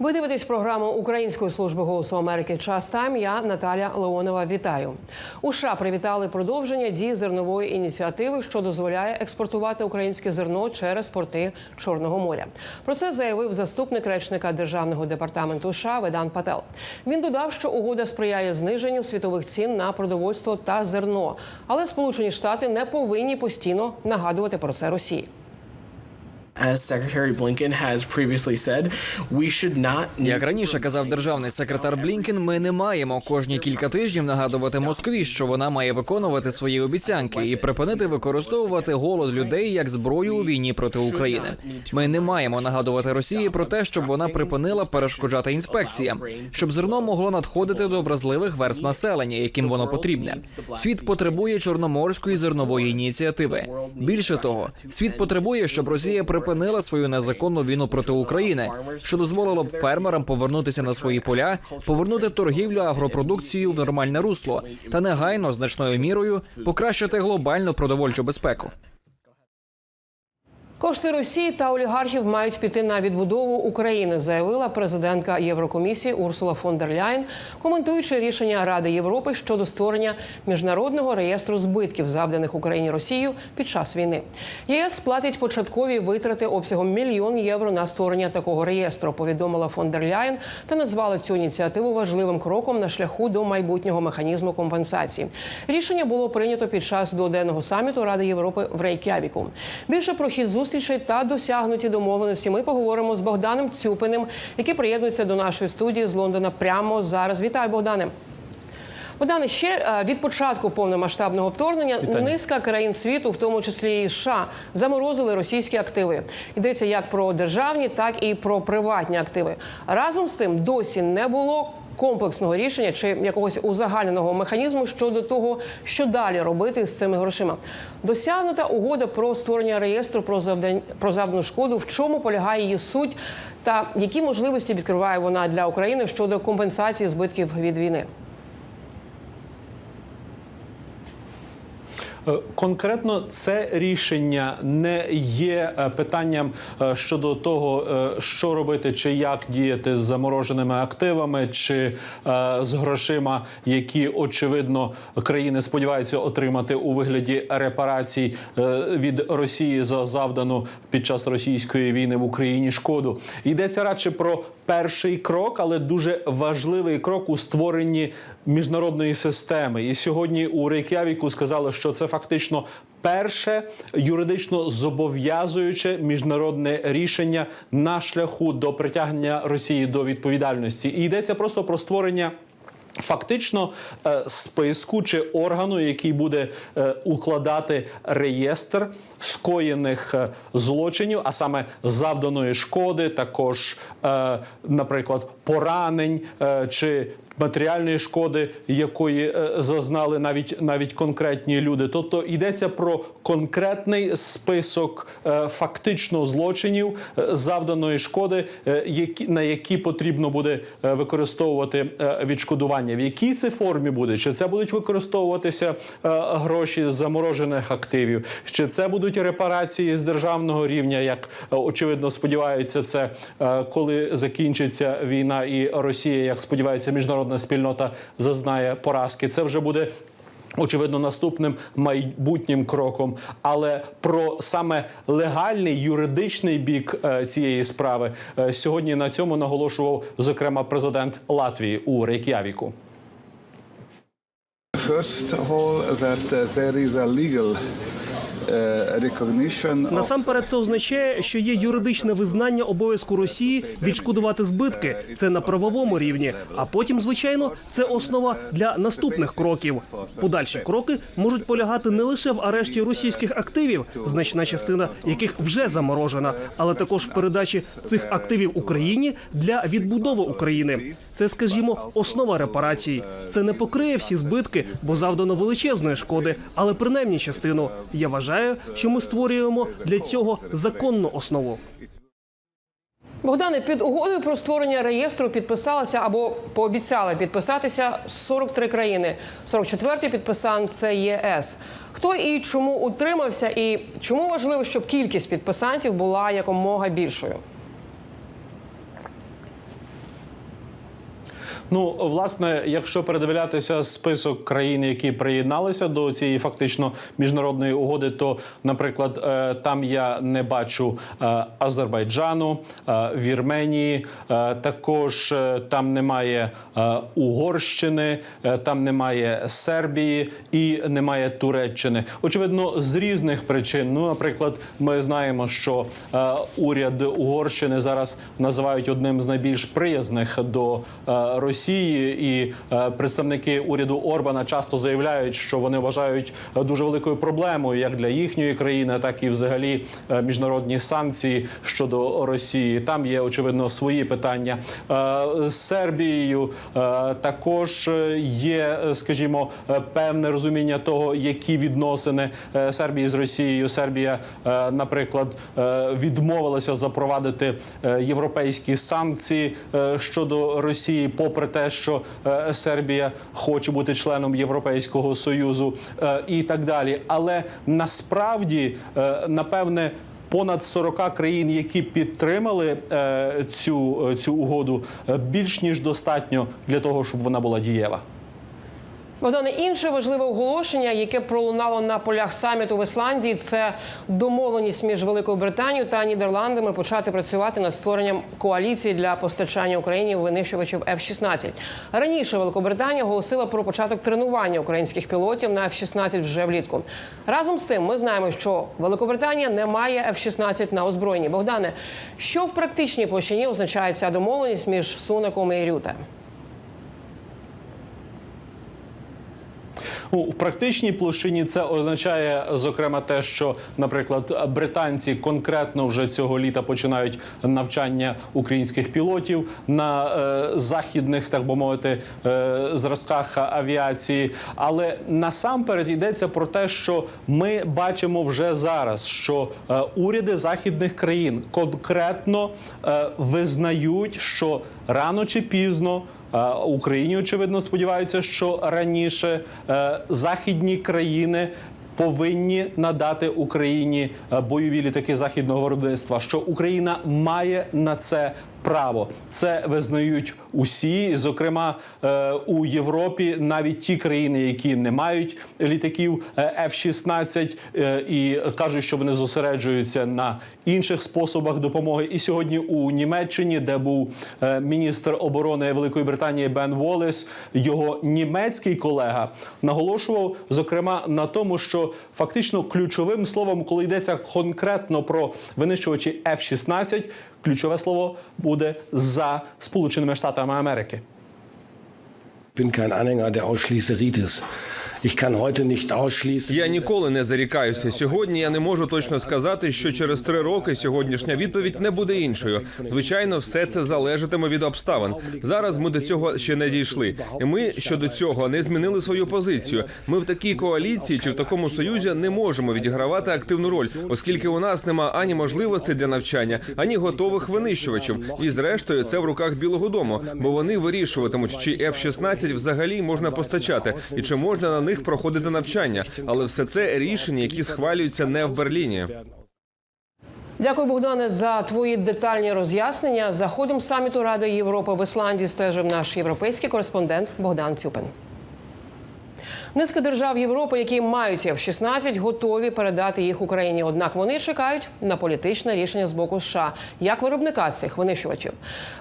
Ви дивитесь програму Української служби голосу Америки Час Тайм. Я Наталя Леонова. Вітаю. У США привітали продовження дії зернової ініціативи, що дозволяє експортувати українське зерно через порти Чорного моря. Про це заявив заступник речника державного департаменту США Ведан Пател. Він додав, що угода сприяє зниженню світових цін на продовольство та зерно, але Сполучені Штати не повинні постійно нагадувати про це Росії. As Secretary Blinken has previously said, we should not Як раніше казав державний секретар Блінкен, ми не маємо кожні кілька тижнів нагадувати Москві, що вона має виконувати свої обіцянки і припинити використовувати голод людей як зброю у війні проти України. Ми не маємо нагадувати Росії про те, щоб вона припинила перешкоджати інспекціям, щоб зерно могло надходити до вразливих верств населення, яким воно потрібне. Світ потребує чорноморської зернової ініціативи. Більше того, світ потребує, щоб Росія припинила свою незаконну війну проти України, що дозволило б фермерам повернутися на свої поля, повернути торгівлю агропродукцією в нормальне русло та негайно значною мірою покращити глобальну продовольчу безпеку. Кошти Росії та олігархів мають піти на відбудову України, заявила президентка Єврокомісії Урсула фон дер Ляйн, коментуючи рішення Ради Європи щодо створення міжнародного реєстру збитків, завданих Україні Росією під час війни. ЄС сплатить початкові витрати обсягом мільйон євро на створення такого реєстру. Повідомила фон дер Ляйн та назвала цю ініціативу важливим кроком на шляху до майбутнього механізму компенсації. Рішення було прийнято під час дводенного саміту Ради Європи в Рейкявіку. Більше про хід зустрічей та досягнуті домовленості ми поговоримо з Богданом Цюпиним, який приєднується до нашої студії з Лондона прямо зараз. Вітаю, Богдане. Богдане, ще е, від початку повномасштабного вторгнення низка країн світу, в тому числі і США, заморозили російські активи. Йдеться як про державні, так і про приватні активи. Разом з тим досі не було комплексного рішення чи якогось узагальненого механізму щодо того, що далі робити з цими грошима. Досягнута угода про створення реєстру про завдань про завдану шкоду. В чому полягає її суть, та які можливості відкриває вона для України щодо компенсації збитків від війни? Конкретно це рішення не є е, питанням е, щодо того, е, що робити, чи як діяти з замороженими активами, чи е, з грошима, які очевидно країни сподіваються отримати у вигляді репарацій е, від Росії за завдану під час російської війни в Україні шкоду. Йдеться радше про перший крок, але дуже важливий крок у створенні міжнародної системи. І сьогодні у Рейкявіку сказали, що це фактично перше юридично зобов'язуюче міжнародне рішення на шляху до притягнення Росії до відповідальності. І йдеться просто про створення. Фактично е, списку чи органу, який буде е, укладати реєстр скоєних е, злочинів, а саме завданої шкоди, також, наприклад, поранень чи матеріальної шкоди, якої е, зазнали навіть навіть конкретні люди. Тобто йдеться про конкретний список е, фактично злочинів е, завданої шкоди, які на які потрібно буде використовувати відшкодування. В якій це формі буде? Чи це будуть використовуватися гроші з заморожених активів? Чи це будуть репарації з державного рівня? Як очевидно сподіваються, це коли закінчиться війна і Росія, як сподівається, міжнародна спільнота зазнає поразки. Це вже буде. Очевидно, наступним майбутнім кроком, але про саме легальний юридичний бік е, цієї справи е, сьогодні на цьому наголошував зокрема президент Латвії у Рейк'явіку. First of all, that uh, there is a legal Насамперед, це означає, що є юридичне визнання обов'язку Росії відшкодувати збитки. Це на правовому рівні. А потім, звичайно, це основа для наступних кроків. Подальші кроки можуть полягати не лише в арешті російських активів, значна частина яких вже заморожена, але також в передачі цих активів Україні для відбудови України. Це, скажімо, основа репарацій. Це не покриє всі збитки, бо завдано величезної шкоди, але принаймні частину. Я вважаю, що ми створюємо для цього законну основу. Богдане, під угодою про створення реєстру підписалася або пообіцяли підписатися 43 країни. 44-й підписан це ЄС. Хто і чому утримався, і чому важливо, щоб кількість підписантів була якомога більшою? Ну, власне, якщо передивлятися список країн, які приєдналися до цієї фактично міжнародної угоди, то, наприклад, е, там я не бачу е, Азербайджану, е, Вірменії, також там немає Угорщини, там немає Сербії і немає Туреччини. Очевидно, з різних причин. Ну, наприклад, ми знаємо, що уряд Угорщини зараз називають одним з найбільш приязних до е, Росії, і е, представники уряду Орбана часто заявляють, що вони вважають е, дуже великою проблемою як для їхньої країни, так і взагалі е, міжнародні санкції щодо Росії. Там є очевидно свої питання з Сербією. Також є, скажімо, певне розуміння того, які відносини Сербії з Росією. Сербія, наприклад, відмовилася запровадити європейські санкції щодо Росії, попри те, що е, Сербія хоче бути членом Європейського союзу е, і так далі. Але насправді, е, напевне. Понад 40 країн, які підтримали е, цю, цю угоду, більш ніж достатньо для того, щоб вона була дієва. Богдане, інше важливе оголошення, яке пролунало на полях саміту в Ісландії, це домовленість між Великою Британією та Нідерландами почати працювати над створенням коаліції для постачання Україні винищувачів F-16. Раніше Великобританія оголосила про початок тренування українських пілотів на F-16 вже влітку. Разом з тим, ми знаємо, що Великобританія не має F-16 на озброєнні. Богдане, що в практичній площині означає ця домовленість між Сунаком і Рюте? В практичній площині це означає зокрема те, що, наприклад, британці конкретно вже цього літа починають навчання українських пілотів на е, західних, так би мовити, е, зразках авіації. Але насамперед йдеться про те, що ми бачимо вже зараз, що е, уряди західних країн конкретно е, визнають, що рано чи пізно. Е, Україні очевидно сподіваються, що раніше е, західні країни. Повинні надати Україні е, бойові літаки західного виробництва, що Україна має на це право. Це визнають усі, зокрема е, у Європі, навіть ті країни, які не мають літаків е, F-16 е, і кажуть, що вони зосереджуються на інших способах допомоги. І сьогодні у Німеччині, де був міністр оборони Великої Британії Бен Волес, його німецький колега наголошував зокрема на тому, що фактично ключовим словом, коли йдеться конкретно про винищувачі F-16, ключове слово буде за Сполученими Штатами Америки. bin kein Anhänger der Ausschließeritis. Я ніколи не зарікаюся. Сьогодні я не можу точно сказати, що через три роки сьогоднішня відповідь не буде іншою. Звичайно, все це залежатиме від обставин. Зараз ми до цього ще не дійшли. І ми щодо цього не змінили свою позицію. Ми в такій коаліції чи в такому союзі не можемо відігравати активну роль, оскільки у нас нема ані можливостей для навчання, ані готових винищувачів. І зрештою, це в руках Білого Дому, бо вони вирішуватимуть, чи F-16 взагалі можна постачати, і чи можна на них проходити навчання. Але все це рішення, які схвалюються не в Берліні. Дякую, Богдане, за твої детальні роз'яснення. За ходом саміту Ради Європи в Ісландії стежив наш європейський кореспондент Богдан Цюпин. Низка держав Європи, які мають F-16, готові передати їх Україні. Однак вони чекають на політичне рішення з боку США як виробника цих винищувачів.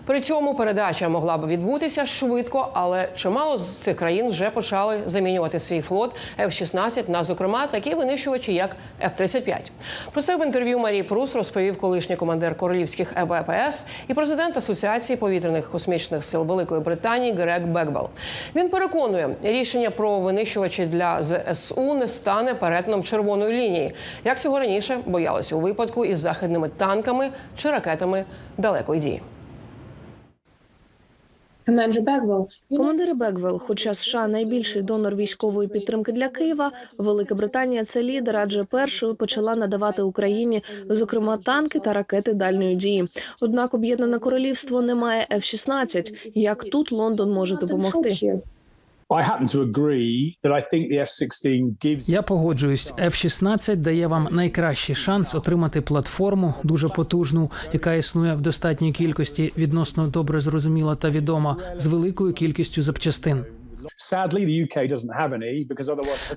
При цьому передача могла б відбутися швидко, але чимало з цих країн вже почали замінювати свій флот F-16 на зокрема такі винищувачі, як F-35. Про це в інтерв'ю Марії Прус розповів колишній командир королівських ЕВПС і президент Асоціації повітряних космічних сил Великої Британії Грег Бекбел. Він переконує, рішення про винищувачі для ЗСУ не стане перетином червоної лінії, як цього раніше боялися у випадку із західними танками чи ракетами далекої дії. Bagwell, Командири хоча США найбільший донор військової підтримки для Києва, Велика Британія це лідер, адже першою почала надавати Україні, зокрема, танки та ракети дальньої дії. Однак об'єднане королівство не має F-16. Як тут Лондон може допомогти? Я погоджуюсь. F-16 дає вам найкращий шанс отримати платформу, дуже потужну, яка існує в достатній кількості, відносно добре зрозуміла та відома, з великою кількістю запчастин.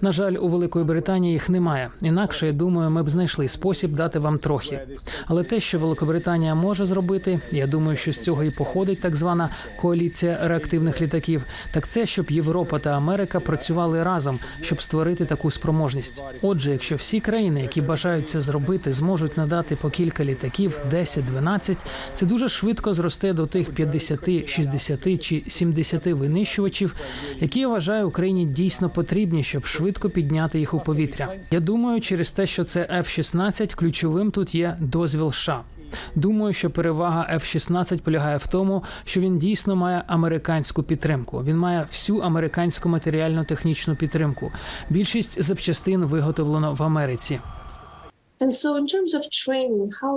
На жаль, у Великої Британії їх немає. Інакше я думаю, ми б знайшли спосіб дати вам трохи. Але те, що Великобританія може зробити, я думаю, що з цього і походить так звана коаліція реактивних літаків. Так це щоб Європа та Америка працювали разом, щоб створити таку спроможність. Отже, якщо всі країни, які бажають це зробити, зможуть надати по кілька літаків, 10-12, це дуже швидко зросте до тих 50, 60 чи 70 винищувачів, які я вважаю Україні дійсно потрібні, щоб швидко підняти їх у повітря. Я думаю, через те, що це F-16, ключовим тут є дозвіл США. Думаю, що перевага F-16 полягає в тому, що він дійсно має американську підтримку. Він має всю американську матеріально-технічну підтримку. Більшість запчастин виготовлено в Америці.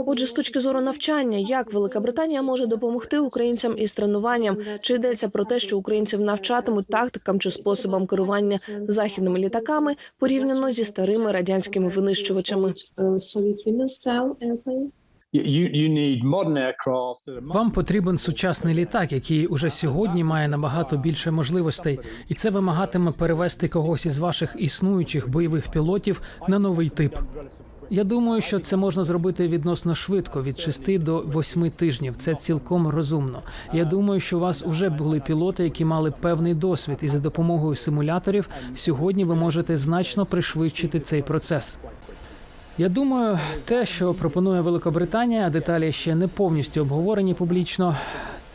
Отже, з точки зору навчання, як Велика Британія може допомогти українцям із тренуванням? Чи йдеться про те, що українців навчатимуть тактикам чи способам керування західними літаками порівняно зі старими радянськими винищувачами? you, you need modern aircraft that are Вам потрібен сучасний літак, який уже сьогодні має набагато більше можливостей, і це вимагатиме перевести когось із ваших існуючих бойових пілотів на новий тип. Я думаю, що це можна зробити відносно швидко, від 6 до 8 тижнів. Це цілком розумно. Я думаю, що у вас вже були пілоти, які мали певний досвід, і за допомогою симуляторів сьогодні ви можете значно пришвидшити цей процес. Я думаю, те, що пропонує Великобританія, деталі ще не повністю обговорені публічно.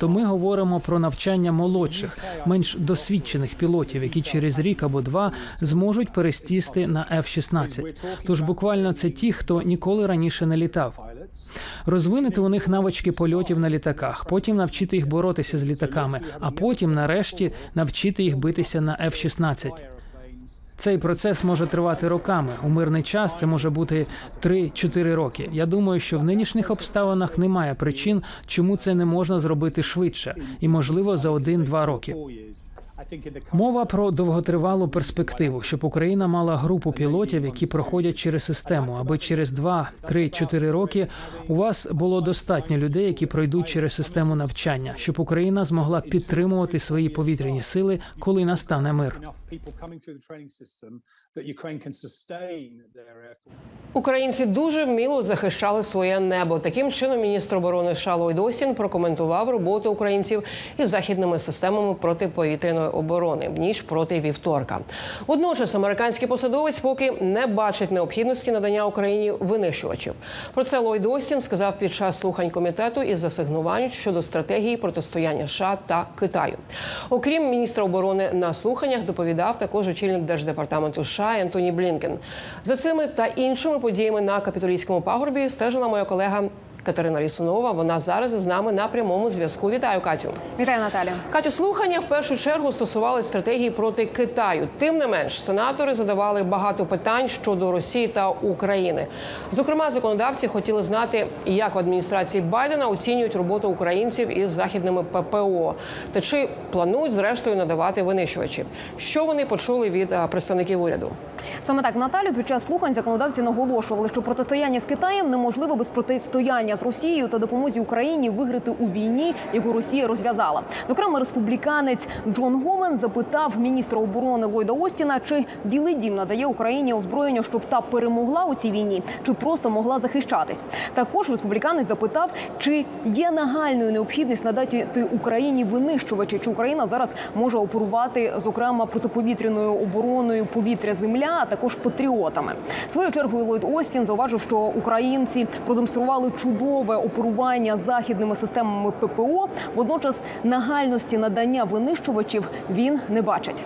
То ми говоримо про навчання молодших, менш досвідчених пілотів, які через рік або два зможуть перестісти на F-16. Тож буквально це ті, хто ніколи раніше не літав. Розвинути у них навички польотів на літаках, потім навчити їх боротися з літаками, а потім, нарешті, навчити їх битися на F-16. Цей процес може тривати роками. У мирний час це може бути 3-4 роки. Я думаю, що в нинішніх обставинах немає причин, чому це не можна зробити швидше, і можливо за 1-2 роки. Мова про довготривалу перспективу, щоб Україна мала групу пілотів, які проходять через систему, аби через 2, 3, 4 роки у вас було достатньо людей, які пройдуть через систему навчання, щоб Україна змогла підтримувати свої повітряні сили, коли настане мир. Українці дуже вміло захищали своє небо. Таким чином, міністр оборони США Ллойд Остін прокоментував роботу українців із західними системами протиповітряної оборони в ніч проти вівторка. Водночас американський посадовець поки не бачить необхідності надання Україні винищувачів. Про це Ллойд Остін сказав під час слухань комітету із засигнувань щодо стратегії протистояння США та Китаю. Окрім міністра оборони на слуханнях, доповідав також очільник держдепартаменту США Ентоні Блінкен. За цими та іншими подіями на капітолійському пагорбі стежила моя колега. Катерина Лісунова, вона зараз із нами на прямому зв'язку. Вітаю, Катю. Вітаю, Наталю. Катю, слухання в першу чергу стосувалися стратегії проти Китаю. Тим не менш, сенатори задавали багато питань щодо Росії та України. Зокрема, законодавці хотіли знати, як в адміністрації Байдена оцінюють роботу українців із західними ППО, та чи планують зрештою надавати винищувачі. Що вони почули від представників уряду? Саме так Наталю під час слухань законодавці наголошували, що протистояння з Китаєм неможливо без протистояння з Росією та допомозі Україні виграти у війні, яку Росія розв'язала. Зокрема, республіканець Джон Говен запитав міністра оборони Ллойда Остіна, чи Білий Дім надає Україні озброєння, щоб та перемогла у цій війні, чи просто могла захищатись. Також республіканець запитав, чи є нагальною необхідність надати Україні винищувачі, чи Україна зараз може оперувати зокрема протиповітряною обороною повітря земля, а також патріотами. Своєю чергою Ллойд Остін зауважив, що українці продемонстрували чудове оперування західними системами ППО. Водночас нагальності надання винищувачів він не бачить.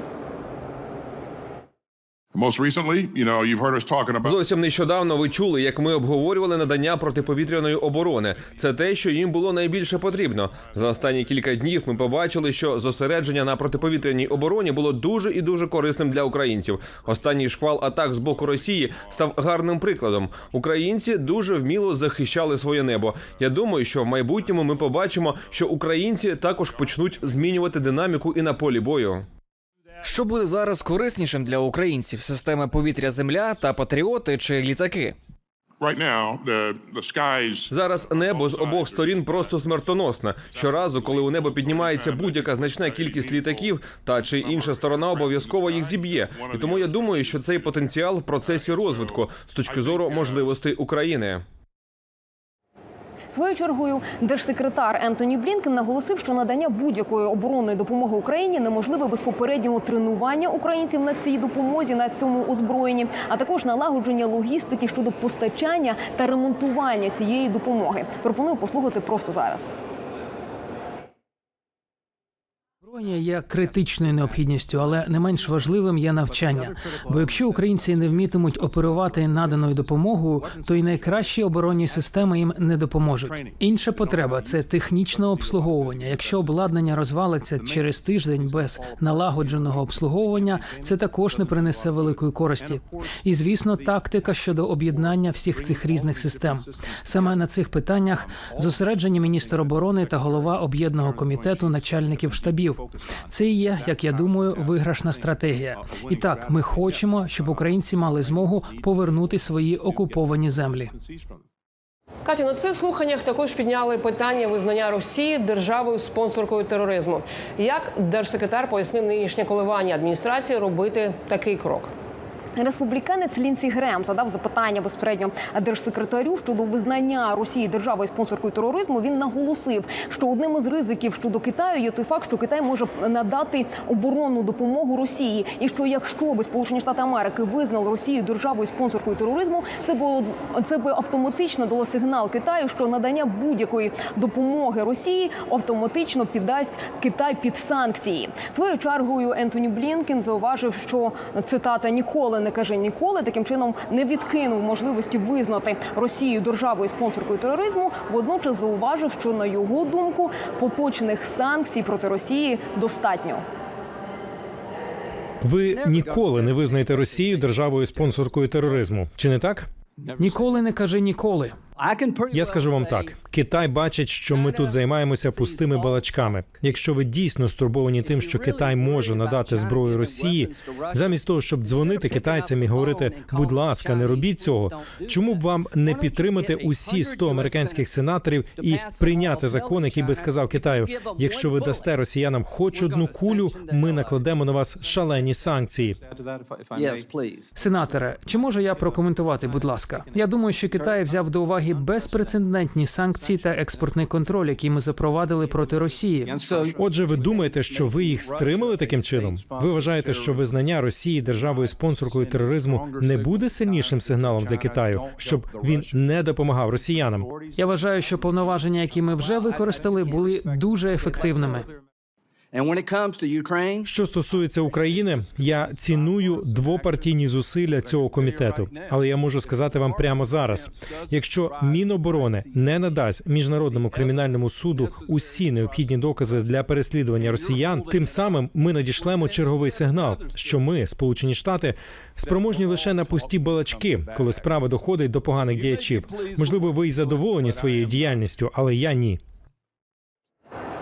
Зовсім нещодавно ви чули, як ми обговорювали надання протиповітряної оборони. Це те, що їм було найбільше потрібно. За останні кілька днів ми побачили, що зосередження на протиповітряній обороні було дуже і дуже корисним для українців. Останній шквал атак з боку Росії став гарним прикладом. Українці дуже вміло захищали своє небо. Я думаю, що в майбутньому ми побачимо, що українці також почнуть змінювати динаміку і на полі бою. Що буде зараз кориснішим для українців: системи повітря, земля та патріоти чи літаки? Зараз небо з обох сторін просто смертоносне. Щоразу, коли у небо піднімається будь-яка значна кількість літаків, та чи інша сторона обов'язково їх зіб'є. І тому я думаю, що цей потенціал в процесі розвитку з точки зору можливостей України. Своєю чергою держсекретар Ентоні Блінкен наголосив, що надання будь-якої оборонної допомоги Україні неможливе без попереднього тренування українців на цій допомозі на цьому озброєнні, а також налагодження логістики щодо постачання та ремонтування цієї допомоги. Пропоную послухати просто зараз. Озброєння є критичною необхідністю, але не менш важливим є навчання. Бо якщо українці не вмітимуть оперувати наданою допомогою, то й найкращі оборонні системи їм не допоможуть. Інша потреба це технічне обслуговування. Якщо обладнання розвалиться через тиждень без налагодженого обслуговування, це також не принесе великої користі. І звісно, тактика щодо об'єднання всіх цих різних систем. Саме на цих питаннях зосереджені міністр оборони та голова об'єднаного комітету начальників штабів. Це є, як я думаю, виграшна стратегія. І так, ми хочемо, щоб українці мали змогу повернути свої окуповані землі. Катя, на цих слуханнях також підняли питання визнання Росії державою спонсоркою тероризму. Як держсекретар пояснив нинішнє коливання адміністрації робити такий крок? Республіканець Лінсі Грем задав запитання безпосередньо держсекретарю щодо визнання Росії державою спонсоркою тероризму. Він наголосив, що одним із ризиків щодо Китаю є той факт, що Китай може надати оборонну допомогу Росії, і що якщо би Сполучені Штати Америки визнали Росію державою спонсоркою тероризму, це було це би автоматично дало сигнал Китаю, що надання будь-якої допомоги Росії автоматично піддасть Китай під санкції. Своєю чергою Ентоні Блінкен зауважив, що цитата ніколи не каже ніколи. Таким чином не відкинув можливості визнати Росію державою спонсоркою тероризму. Водночас зауважив, що на його думку поточних санкцій проти Росії достатньо. Ви ніколи не визнаєте Росію державою спонсоркою тероризму, чи не так? Ніколи не кажи ніколи. Я скажу вам так: Китай бачить, що ми тут займаємося пустими балачками. Якщо ви дійсно стурбовані тим, що Китай може надати зброю Росії, замість того, щоб дзвонити китайцям і говорити, будь ласка, не робіть цього. Чому б вам не підтримати усі 100 американських сенаторів і прийняти закон, який би сказав Китаю: якщо ви дасте росіянам хоч одну кулю, ми накладемо на вас шалені санкції. Сенаторе, чи можу я прокоментувати, будь ласка? Я думаю, що Китай взяв до уваги безпрецедентні санкції та експортний контроль, які ми запровадили проти Росії. Отже, ви думаєте, що ви їх стримали таким чином? Ви вважаєте, що визнання Росії державою спонсоркою тероризму не буде сильнішим сигналом для Китаю, щоб він не допомагав росіянам? Я вважаю, що повноваження, які ми вже використали, були дуже ефективними. Що стосується України, я ціную двопартійні зусилля цього комітету, але я можу сказати вам прямо зараз: якщо Міноборони не надасть міжнародному кримінальному суду усі необхідні докази для переслідування росіян, тим самим ми надішлемо черговий сигнал, що ми, Сполучені Штати, спроможні лише на пусті балачки, коли справа доходить до поганих діячів. Можливо, ви й задоволені своєю діяльністю, але я ні.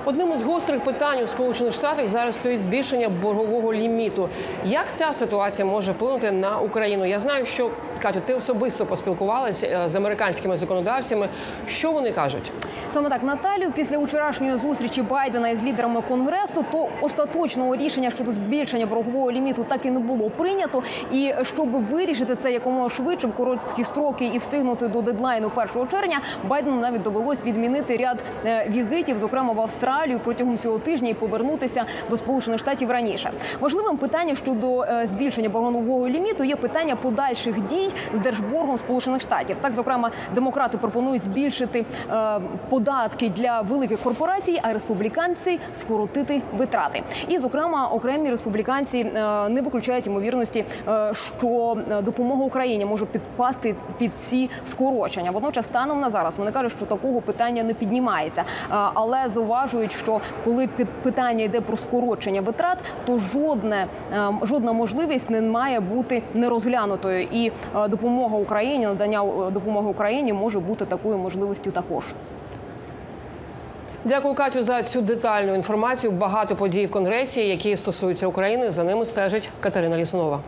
Одним із гострих питань у Сполучених Штатах зараз стоїть збільшення боргового ліміту. Як ця ситуація може вплинути на Україну? Я знаю, що Катю, ти особисто поспілкувалася з американськими законодавцями. Що вони кажуть? Саме так Наталію після вчорашньої зустрічі Байдена із лідерами конгресу, то остаточного рішення щодо збільшення боргового ліміту так і не було прийнято. І щоб вирішити це якомога швидше в короткі строки і встигнути до дедлайну 1 червня, Байдену навіть довелось відмінити ряд е, візитів, зокрема в Австралію протягом цього тижня і повернутися до Сполучених Штатів раніше. Важливим питанням щодо е, збільшення боргового ліміту є питання подальших дій з держборгом Сполучених Штатів. Так, зокрема, демократи пропонують збільшити е, податки для великих корпорацій, а республіканці скоротити витрати. І, зокрема, окремі республіканці е, не виключають ймовірності, що допомога Україні може підпасти під ці скорочення. Водночас, станом на зараз вони кажуть, що такого питання не піднімається, але зауважують, що коли під питання йде про скорочення витрат, то жодне е, жодна можливість не має бути нерозглянутою. І е, допомога Україні, надання е, допомоги Україні може бути такою можливістю також. Дякую, Катю, за цю детальну інформацію. Багато подій в конгресі, які стосуються України. За ними стежить Катерина Лісунова.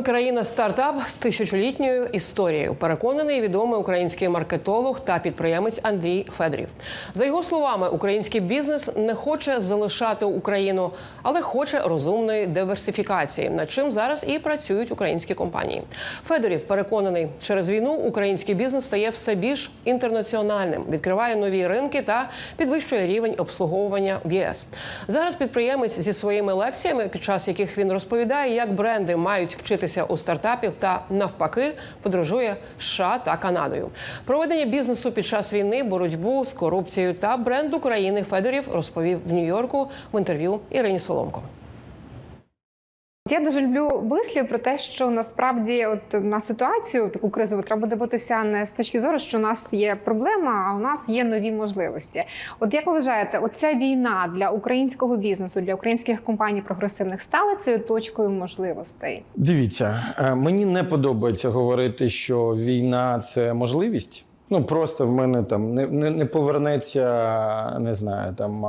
Ми країна стартап з тисячолітньою історією. Переконаний відомий український маркетолог та підприємець Андрій Федорів. За його словами, український бізнес не хоче залишати Україну, але хоче розумної диверсифікації, над чим зараз і працюють українські компанії. Федорів переконаний, через війну український бізнес стає все більш інтернаціональним, відкриває нові ринки та підвищує рівень обслуговування в ЄС. Зараз підприємець зі своїми лекціями, під час яких він розповідає, як бренди мають вчитися у стартапів та навпаки подорожує США та Канадою. Проведення бізнесу під час війни, боротьбу з корупцією та бренд України Федорів розповів в Нью-Йорку в інтерв'ю Ірині Соломко. Я дуже люблю вислів про те, що насправді, от на ситуацію таку кризову треба дивитися не з точки зору, що у нас є проблема, а у нас є нові можливості. От як ви вважаєте, оця війна для українського бізнесу, для українських компаній прогресивних стала цією точкою можливостей? Дивіться, е, мені не подобається говорити, що війна це можливість. Ну просто в мене там не, не, не повернеться, не знаю, там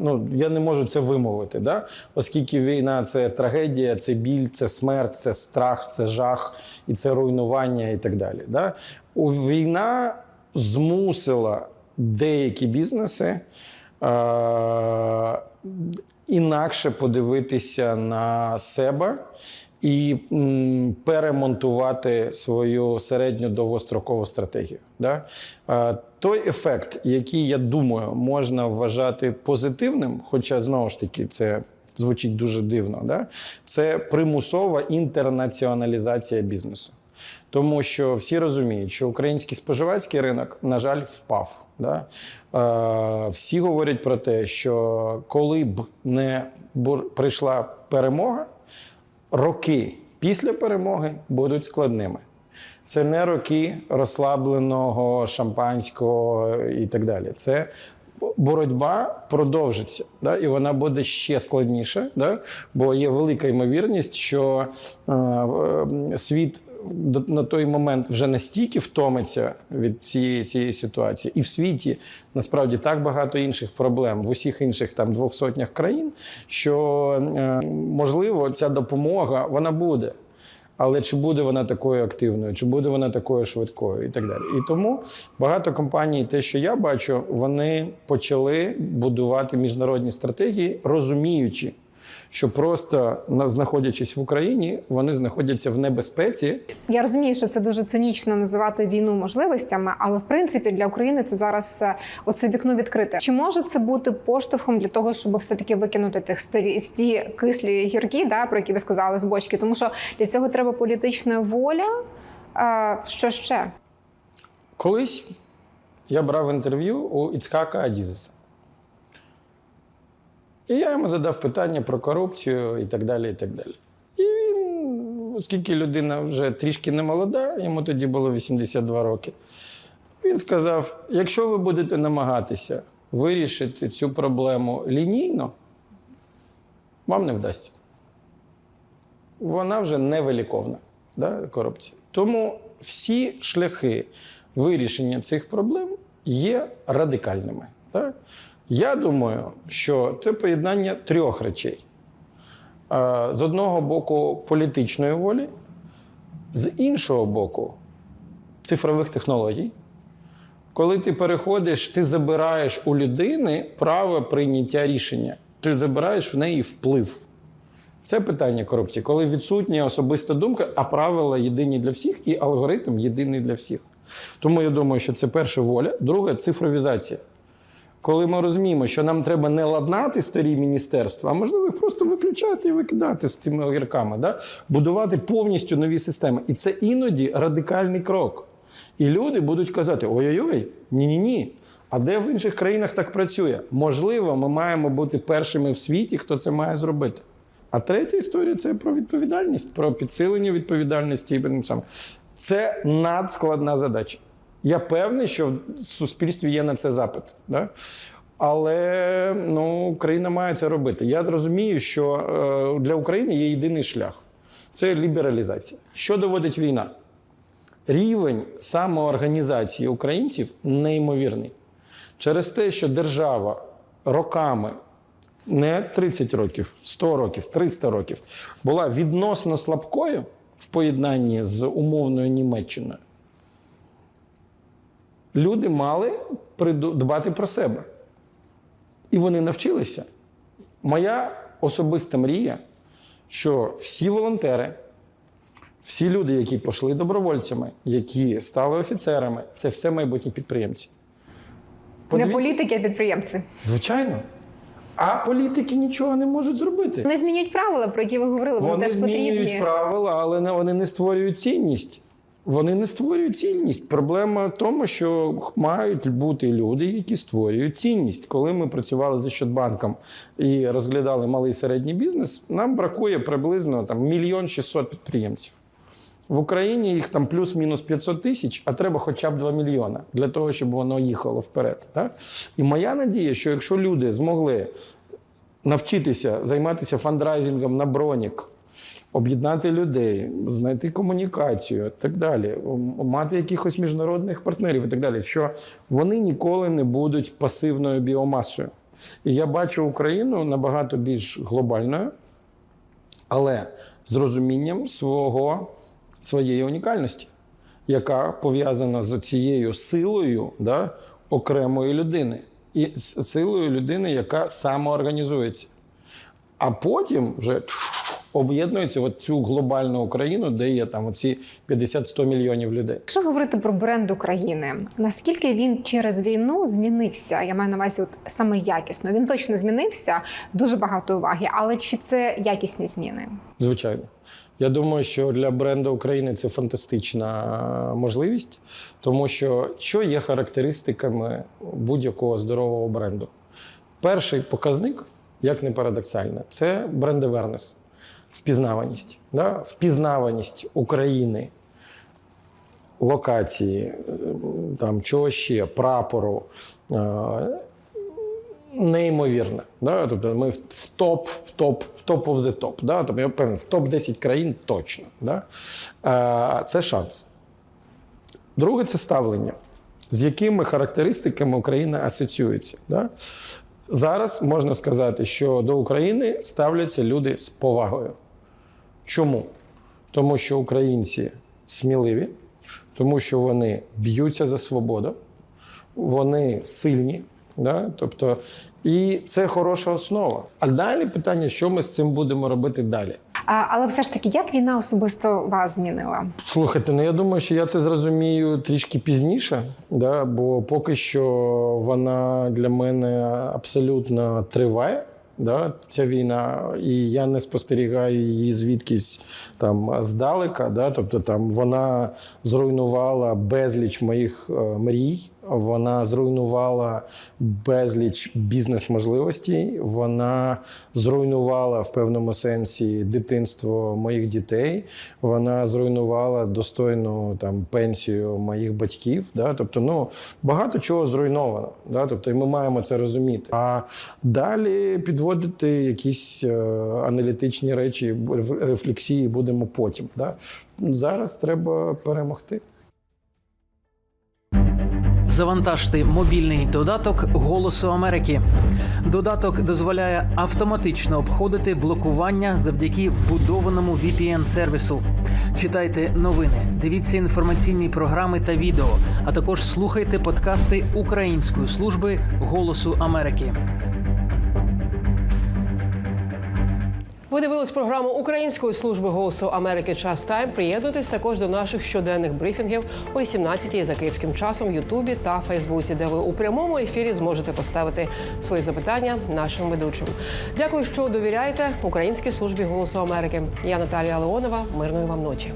ну я не можу це вимовити, да? оскільки війна це трагедія, це біль, це смерть, це страх, це жах і це руйнування, і так далі. Да? У війна змусила деякі бізнеси. Е- інакше подивитися на себе і м, перемонтувати свою середньо довгострокову стратегію. Да? Е, Той ефект, який я думаю, можна вважати позитивним, хоча знову ж таки це. Звучить дуже дивно, да? це примусова інтернаціоналізація бізнесу. Тому що всі розуміють, що український споживацький ринок, на жаль, впав. Да? Е, всі говорять про те, що коли б не прийшла перемога, роки після перемоги будуть складними. Це не роки розслабленого шампанського і так далі. Це боротьба продовжиться, да? і вона буде ще складніша, да? бо є велика ймовірність, що е, е, світ на той момент вже настільки втомиться від цієї, цієї ситуації, і в світі насправді так багато інших проблем в усіх інших там двох сотнях країн, що е, можливо ця допомога вона буде. Але чи буде вона такою активною, чи буде вона такою швидкою, і так далі. І тому багато компаній, те, що я бачу, вони почали будувати міжнародні стратегії, розуміючи, що просто знаходячись в Україні, вони знаходяться в небезпеці. Я розумію, що це дуже цинічно називати війну можливостями, але в принципі для України це зараз е, оце вікно відкрите. Чи може це бути поштовхом для того, щоб все таки викинути тих старі ті кислі гіркі, да про які ви сказали з бочки? Тому що для цього треба політична воля. Е, Що ще? Колись я брав інтерв'ю у Іцхака Адізеса. І я йому задав питання про корупцію і так далі. І так далі. І він, оскільки людина вже трішки не молода, йому тоді було 82 роки. Він сказав: якщо ви будете намагатися вирішити цю проблему лінійно, вам не вдасться. Вона вже невиліковна, да, корупція. Тому всі шляхи вирішення цих проблем є радикальними. Да? Я думаю, що це поєднання трьох речей: Е, з одного боку, політичної волі, з іншого боку, цифрових технологій. Коли ти переходиш, ти забираєш у людини право прийняття рішення, ти забираєш в неї вплив. Це питання корупції, коли відсутня особиста думка, а правила єдині для всіх, і алгоритм єдиний для всіх. Тому я думаю, що це перша воля. Друге цифровізація. Коли ми розуміємо, що нам треба не ладнати старі міністерства, а можливо їх просто виключати і викидати з цими огірками, да? будувати повністю нові системи. І це іноді радикальний крок. І люди будуть казати: ой-ой-ой, ні-ні-ні. А де в інших країнах так працює? Можливо, ми маємо бути першими в світі, хто це має зробити. А третя історія це про відповідальність, про підсилення відповідальності. Це надскладна задача. Я певний, що в суспільстві є на це запит. Да? Але ну, Україна має це робити. Я розумію, що е, для України є єдиний шлях. Це лібералізація. Що доводить війна? Рівень самоорганізації українців неймовірний. Через те, що держава роками, не 30 років, 100 років, 300 років, була відносно слабкою в поєднанні з умовною Німеччиною, люди мали дбати про себе. І вони навчилися. Моя особиста мрія, що всі волонтери, всі люди, які пішли добровольцями, які стали офіцерами, це все майбутні підприємці. Не політики, а підприємці. Звичайно. А політики нічого не можуть зробити. Вони змінюють правила, про які ви говорили. Вони, Вони теж змінюють потрібні. правила, але вони не створюють цінність. Вони не створюють цінність. Проблема в тому, що мають бути люди, які створюють цінність. Коли ми працювали з Ощадбанком і розглядали малий і середній бізнес, нам бракує приблизно там мільйон шістсот підприємців. В Україні їх там плюс-мінус 500 тисяч, а треба хоча б 2 мільйона для того, щоб воно їхало вперед. Так? І моя надія, що якщо люди змогли навчитися займатися фандрайзингом на бронік, об'єднати людей, знайти комунікацію так далі, мати якихось міжнародних партнерів і так далі, що вони ніколи не будуть пасивною біомасою. І я бачу Україну набагато більш глобальною, але з розумінням свого, своєї унікальності, яка пов'язана з цією силою да, окремої людини і з силою людини, яка самоорганізується. А потім вже об'єднується в цю глобальну Україну, де є там оці 50-100 мільйонів людей. Якщо говорити про бренд України, наскільки він через війну змінився? Я маю на увазі, от саме якісно. Він точно змінився, дуже багато уваги. Але чи це якісні зміни? Звичайно. Я думаю, що для бренду України це фантастична можливість, тому що що є характеристиками будь-якого здорового бренду? Перший показник, як не парадоксально, це бренд awareness, впізнаваність. Да? Впізнаваність України, локації, е, там чого ще, прапору. е, неймовірне. Да? Тобто ми в топ, в топ, в топ of the топ. Да? Тобто я впевнений, в топ 10 країн точно. Да? Е, Це шанс. Друге це ставлення, з якими характеристиками Україна асоціюється. Да? Зараз можна сказати, що до України ставляться люди з повагою. Чому? Тому що українці сміливі, тому що вони б'ються за свободу, вони сильні. Да? Тобто, і це хороша основа. А далі питання, що ми з цим будемо робити далі. Але все ж таки, як війна особисто вас змінила? Слухайте, ну я думаю, що я це зрозумію трішки пізніше, да? бо поки що вона для мене абсолютно триває. Да, ця війна, і я не спостерігаю її звідкись там здалека. Да, тобто там вона зруйнувала безліч моїх е, мрій, вона зруйнувала безліч бізнес-можливостей, вона зруйнувала в певному сенсі дитинство моїх дітей, вона зруйнувала достойну там пенсію моїх батьків. Да, тобто, ну багато чого зруйновано. Да, тобто, і ми маємо це розуміти. А далі підводити якісь е, аналітичні речі, рефлексії будемо потім. Да. Зараз треба перемогти. Завантажте мобільний додаток Голосу Америки. Додаток дозволяє автоматично обходити блокування завдяки вбудованому VPN-сервісу. Читайте новини, дивіться інформаційні програми та відео, а також слухайте подкасти Української служби Голосу Америки. Ви дивились програму Української служби голосу Америки Час Тайм. Приєднуйтесь також до наших щоденних брифінгів о 18-й за київським часом в Ютубі та Фейсбуці, де ви у прямому ефірі зможете поставити свої запитання нашим ведучим. Дякую, що довіряєте Українській службі голосу Америки. Я Наталія Леонова. Мирної вам ночі.